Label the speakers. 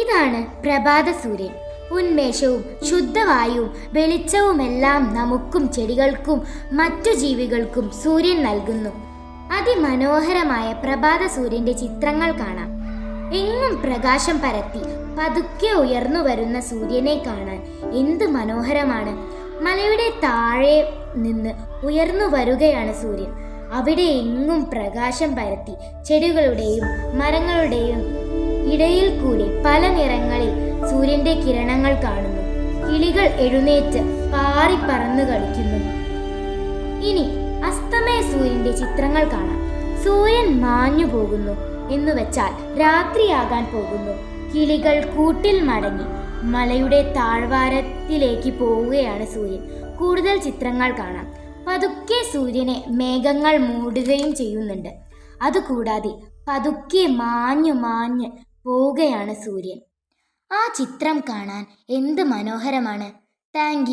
Speaker 1: ഇതാണ് പ്രഭാത സൂര്യൻ. ഉന്മേഷവും ശുദ്ധവായുവും വെളിച്ചവുമെല്ലാം നമുക്കും ചെടികൾക്കും മറ്റു ജീവികൾക്കും സൂര്യൻ നൽകുന്നു. അതിമനോഹരമായ പ്രഭാത സൂര്യന്റെ ചിത്രങ്ങൾ കാണാം. എങ്ങും പ്രകാശം പരത്തി പതുക്കെ ഉയർന്നു വരുന്ന സൂര്യനെ കാണാൻ എന്ത് മനോഹരമാണ്. മലയുടെ താഴെ നിന്ന് ഉയർന്നു വരുകയാണ് സൂര്യൻ. അവിടെ എങ്ങും പ്രകാശം പരത്തി ചെടികളുടെയും മരങ്ങളുടെയും ഇടയിൽ കൂടി പല നിറങ്ങളിൽ സൂര്യന്റെ കിരണങ്ങൾ കാണുന്നു. കിളികൾ എഴുന്നേറ്റ് പാറി പറന്നു കളിക്കുന്നു. ഇനി അസ്തമയ സൂര്യന്റെ ചിത്രങ്ങൾ കാണാം. സൂര്യൻ മാഞ്ഞു പോകുന്നു എന്ന് വെച്ചാൽ രാത്രിയാകാൻ പോകുന്നു. കിളികൾ കൂട്ടിൽ മടങ്ങി മലയുടെ താഴ്വാരത്തിലേക്ക് പോവുകയാണ് സൂര്യൻ. കൂടുതൽ ചിത്രങ്ങൾ കാണാം. പതുക്കെ സൂര്യനെ മേഘങ്ങൾ മൂടുകയും ചെയ്യുന്നുണ്ട്. അതുകൂടാതെ പതുക്കെ മാഞ്ഞു മാഞ്ഞ് പോവുകയാണ് സൂര്യൻ. ആ ചിത്രം കാണാൻ എന്ത് മനോഹരമാണ്. താങ്ക്